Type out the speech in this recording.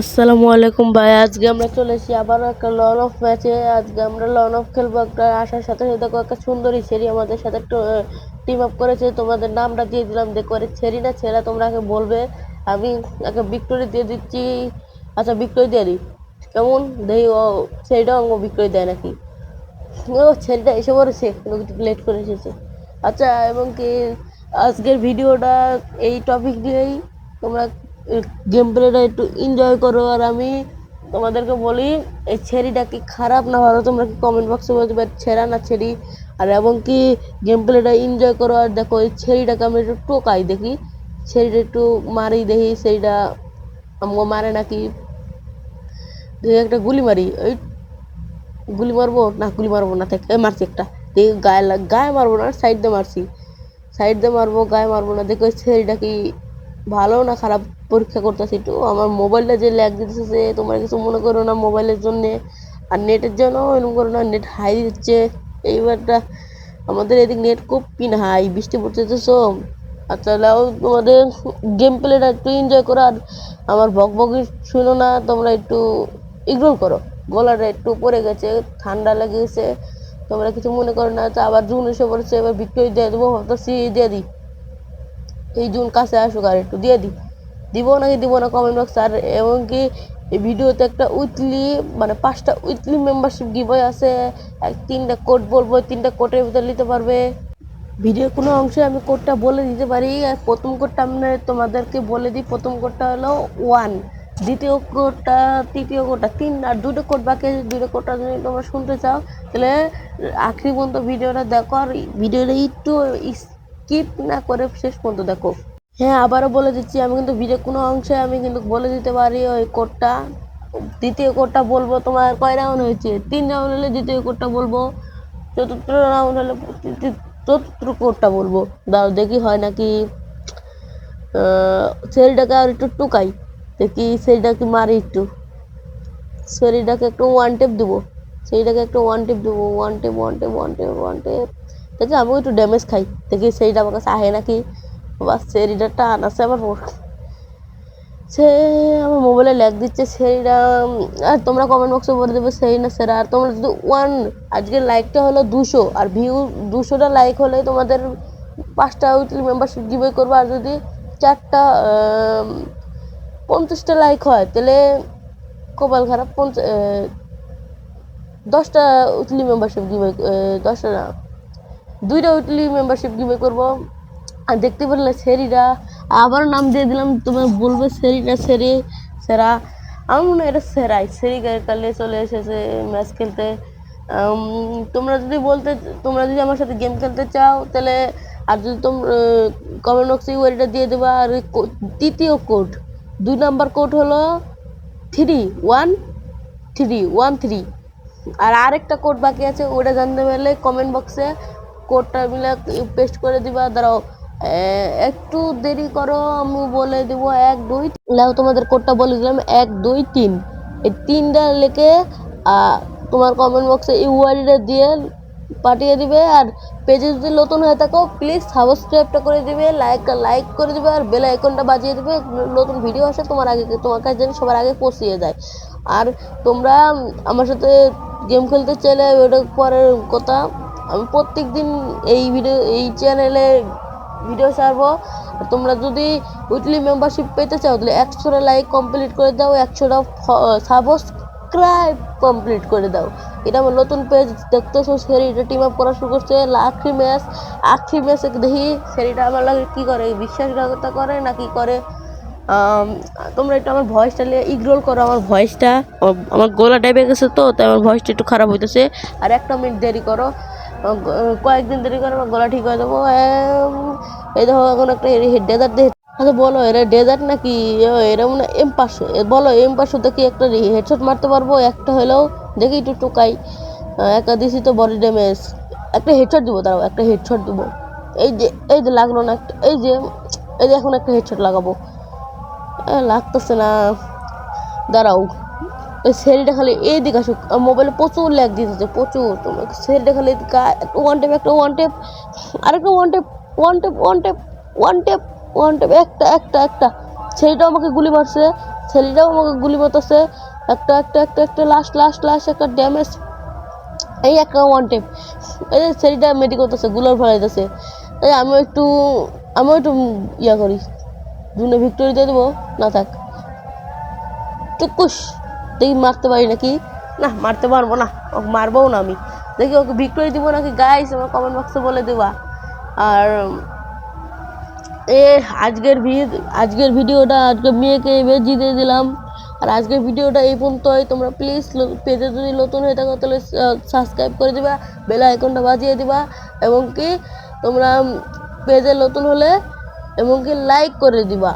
আসসালামু আলাইকুম ভাই, আজকে আমরা চলে এসেছি আবারও একটা লন অফ ম্যাচে আজকে আমরা লন অফ খেলব একটা আসার সাথে সাথে একটা সুন্দরী ছেড়ি আমাদের সাথে একটু টিম আপ করেছে। তোমাদের নামটা দিয়ে দিলাম, দেখো আরে ছেড়ি না ছেড়া তোমরা আগে বলবে। আমি একটা ভিক্টোরি দিয়ে দিচ্ছি। আচ্ছা ভিক্টোরি দিয়ে দিই। কেমন? দেখি, ও ছেড়িটা অঙ্গ ভিক্টোরি দেয় নাকি? ও ছেলেটা এসে পড়েছে লেট করে এসেছে। আচ্ছা এবং কি, আজকের ভিডিওটা এই টপিক দিয়েই তোমরা গেম প্লেটা একটু এনজয় করো, আর আমি তোমাদেরকে বলি, এই ছেড়িটা কি খারাপ না ভালো? তোমরা কি কমেন্ট বক্সে বলতে পারো, ছেঁড়া না ছেড়ি? আর এবং কি গেম প্লেটা এনজয় করো, আর দেখো এই ছেড়িটাকে আমি একটু টোকাই দেখি। ছেড়িটা একটু মারি দেখি, সেইটা আমাকে মারে নাকি? দেখি একটা গুলি মারি ওই গুলি মারবো? না, গুলি মারবো না থেকে মারছি একটা। দেখি গায়ে গায়ে মারবো না সাইড দিয়ে মারছি। সাইড দিয়ে মারবো, গায়ে মারবো না, দেখো ছেলেটা কি ভালো না, খারাপ পরীক্ষা করতেছি একটু। আমার মোবাইলটা যে ল্যাগ দিতেছে তোমরা কিছু মনে করো না মোবাইলের জন্যে। আর নেটের জন্য এরকম করো না নেট হাই দিচ্ছে। এইবারটা আমাদের এদিক নেট খুব পিন হাই বৃষ্টি পড়তেছে তো আচ্ছা লাও তোমাদের গেম প্লেটা একটু এনজয় করো। আর আমার বক বকি শুনো না, তোমরা একটু ইগনোর করো। গলাটা একটু পড়ে গেছে, ঠান্ডা লেগেছে। তোমরা কিছু মনে করো না, তো আবার জুন এসে পড়েছে, এবার বিক্রয় দিয়ে দেবো, ভাবতেছি দিয়ে দিই। এই জুন কাছে আসুক আর একটু দিয়ে দিই। দিব নাকি দিব না কমেন্ট বক্স আর এমনকি এই ভিডিওতে একটা উইকলি মানে পাঁচটা উইকলি মেম্বারশিপ গিবই আছে। এক তিনটা কোড বলব তিনটা কোডের ভিতরে নিতে পারবে। ভিডিওর কোনো অংশে আমি কোডটা বলে দিতে পারি। প্রথম কোডটা আমি তোমাদেরকে বলে দিই। প্রথম কোডটা হলো ওয়ান দ্বিতীয় কোডটা তৃতীয় কোডটা তিন আর দুটো কোড বাকি আছে। দুটো কোডটা যদি তোমরা শুনতে চাও, তাহলে আখরি পর্যন্ত ভিডিওটা দেখো। আর ভিডিওটা একটু স্কিপ না করে শেষ পর্যন্ত দেখো। হ্যাঁ আবারও বলে দিচ্ছি, আমি কিন্তু ভিডিও কোনো অংশে আমি কিন্তু বলে দিতে পারি ওই কোডটা দ্বিতীয় কোডটা বলব, তোমার কয় রাউন্ড হয়েছে? তিন রাউন্ড হলে দ্বিতীয় কোডটা বলব, চতুর্থ রাউন্ড হলে চতুর্থ কোডটা বলব। দাও, দেখি হয় নাকি ছেলেটাকে আর একটু টুকাই। দেখি ছেলেটাকে মারি একটু। ছেলেটাকে একটু ওয়ান টেপ দেবো। সেইটাকে একটু ওয়ান টেপ দেবো। One tape one tape one tape one tape দেখি আমিও একটু ড্যামেজ খাই। দেখি সেইটা আমার কাছে আহে নাকি? বাস সেরিটা টান আছে আমার সে আমার মোবাইলে ল্যাগ দিচ্ছে সেইটা আর তোমরা কমেন্ট বক্সে বলে দেবে সেই না। সেরা আর তোমরা যদি ওয়ান আজকের লাইকটা হলো দুশো আর ভিউ দুশোটা লাইক হলে তোমাদের পাঁচটা উইকলি মেম্বারশিপ গিভে করব। আর যদি চারটা পঞ্চাশটা লাইক হয়, তাহলে কপাল খারাপ পঞ্চাশ দশটা উইকলি মেম্বারশিপ গিভে দশটা না। দুইটা উইকলি মেম্বারশিপ গিভে করব। আর দেখতে পারলে সেরিরা আবার নাম দিয়ে দিলাম তোমার বলবে সেরিটা সেরি সেরা আমার মনে হয় এটা সেরাই সেরি কালে চলে এসেছে ম্যাচ খেলতে। তোমরা যদি বলতে, তোমরা যদি আমার সাথে গেম খেলতে চাও, তাহলে আর যদি তোমরা কমেন্ট বক্সে ওয়ারিটা দিয়ে দেবা। আর তৃতীয় কোড দুই নাম্বার কোড হলো three one three one three আর আরেকটা কোড বাকি আছে ওটা জানতে পারলে কমেন্ট বক্সে কোডটা মিলে পেস্ট করে দিবা, দাঁড়াও একটু দেরি করো, আমি বলে দেবো এক, দুই লাও তোমাদের কোডটা বলে দিলাম, এক, দুই, তিন। এই তিনটা লেখে তোমার কমেন্ট বক্সে ইউআইডিটা দিয়ে পাঠিয়ে দিবে, আর পেজে যদি নতুন হয়ে থাকো প্লিজ সাবস্ক্রাইবটা করে দিবে লাইকটা লাইক করে দিবে, আর বেল আইকনটা বাজিয়ে দিবে, নতুন ভিডিও আসে, তোমার আগে তোমার কাছে যেন সবার আগে পৌঁছিয়ে যায়। আর তোমরা আমার সাথে গেম খেলতে চাইলে ওটা পরের কথা আমি প্রত্যেক দিন এই ভিডিও এই চ্যানেলে ভিডিও ছাড়বো। তোমরা যদি উইকলি মেম্বারশিপ পেতে চাও, তাহলে একশোটা লাইক কমপ্লিট করে দাও, একশোটা সাবস্ক্রাইব কমপ্লিট করে দাও। এটা আমার নতুন পেজ দেখতেছো সেরিটা টিম আপ করা শুরু করছে আখরি ম্যাচ আখরি ম্যাচে দেখি সেরিটা আমার লাগে কী করে, বিশ্বাসঘাতকতা করে না কি করে? তোমরা একটু আমার ভয়েসটা নিয়ে ইগনোর করো আমার ভয়েসটা আমার গলা টাইপে গেছে তো, তাই আমার ভয়েসটা একটু খারাপ হইতেছে। আর একটা মিনিট দেরি করো। কয়েকদিন দেরি করে আমার গলা ঠিক হয়ে দেবো এই দেখো, এখন একটা ডেজার্ট দেখে আচ্ছা বলো, এরা ডেজার্ট নাকি এরা মানে এম পাঁচশো? বলো এম পাঁচশো দেখি একটা হেডশট মারতে পারব? একটা হলেও দেখি একটু টোকাই। একটা দিছি তো বডি ড্যামেজ একটা হেডশট দিব তারাও একটা হেডশট দেবো। এই যে এই যে লাগল না একটা এই যে এই যে এখন একটা হেডশট লাগাবো। লাগতেছে না। দাঁড়াও। ওই সেলটা খালি এই দিকে আসুক মোবাইলে প্রচুর ল্যাগ দিতেছে প্রচুর। তোমার সেলটা খালি ওয়ান টেপ একটা ওয়ান টেপ আরেকটা one tape one tape one tape one tape one tape একটা একটা একটা। ছেলেটাও আমাকে গুলি মারছে, ছেলেটাও আমাকে গুলি মারতেছে, একটা একটা একটা একটা লাস্ট লাস্ট লাস্ট একটা ড্যামেজ এই একটা ওয়ান টেপ এই যে ছেলেটা মেডি করতেছে, গুলার ফেলাইতেছে এই আমিও একটু আমিও একটু ইয়া করি। দুনে ভিক্টোরি দিয়ে দেবো, না থাক। টুকুস দেখি মারতে পারি নাকি? না, মারতে পারব না, ওকে মারবো না আমি। দেখি ওকে ভিক্টোরি দিব নাকি? গাইস আমার কমেন্ট বক্সে বলে দেবা। আর, এ, আজকের আজকের ভিডিওটা আজকে মেয়েকে এবার জিতে দিলাম। আর আজকের ভিডিওটা এই পর্যন্তই। তোমরা প্লিজ পেজে যদি নতুন হয়ে থাকো, তাহলে সাবস্ক্রাইব করে দিবা বেল আইকনটা বাজিয়ে দিবা, এবং কি, তোমরা পেজে নতুন হলে, এবং কি লাইক করে দিবা।